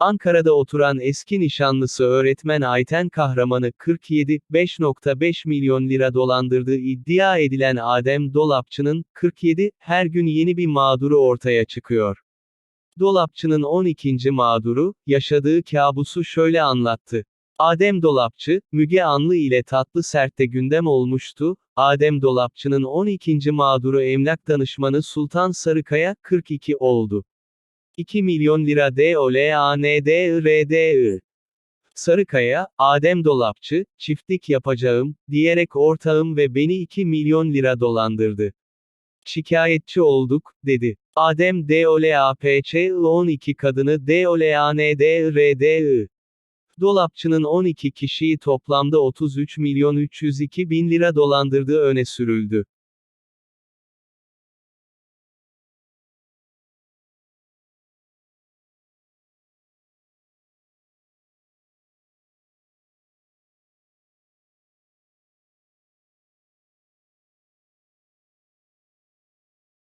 Ankara'da oturan eski nişanlısı öğretmen Ayten Kahraman'ı 47, 5.5 milyon lira dolandırdığı iddia edilen Adem Dolapçı'nın, 47, her gün yeni bir mağduru ortaya çıkıyor. Dolapçı'nın 12. mağduru, yaşadığı kabusu şöyle anlattı. Adem Dolapçı, Müge Anlı ile Tatlı Sert'te gündem olmuştu, Adem Dolapçı'nın 12. mağduru emlak danışmanı Sultan Sarıkaya, 42 oldu. 2 milyon lira DOLANDIRDI. Sarıkaya, Adem Dolapçı, çiftlik yapacağım, diyerek ortağım ve beni 2 milyon lira dolandırdı. Şikayetçi olduk, dedi. Adem DOLAPÇI 12 kadını DOLANDIRDI. Dolapçının 12 kişiyi toplamda 33 milyon 302 bin lira dolandırdığı öne sürüldü.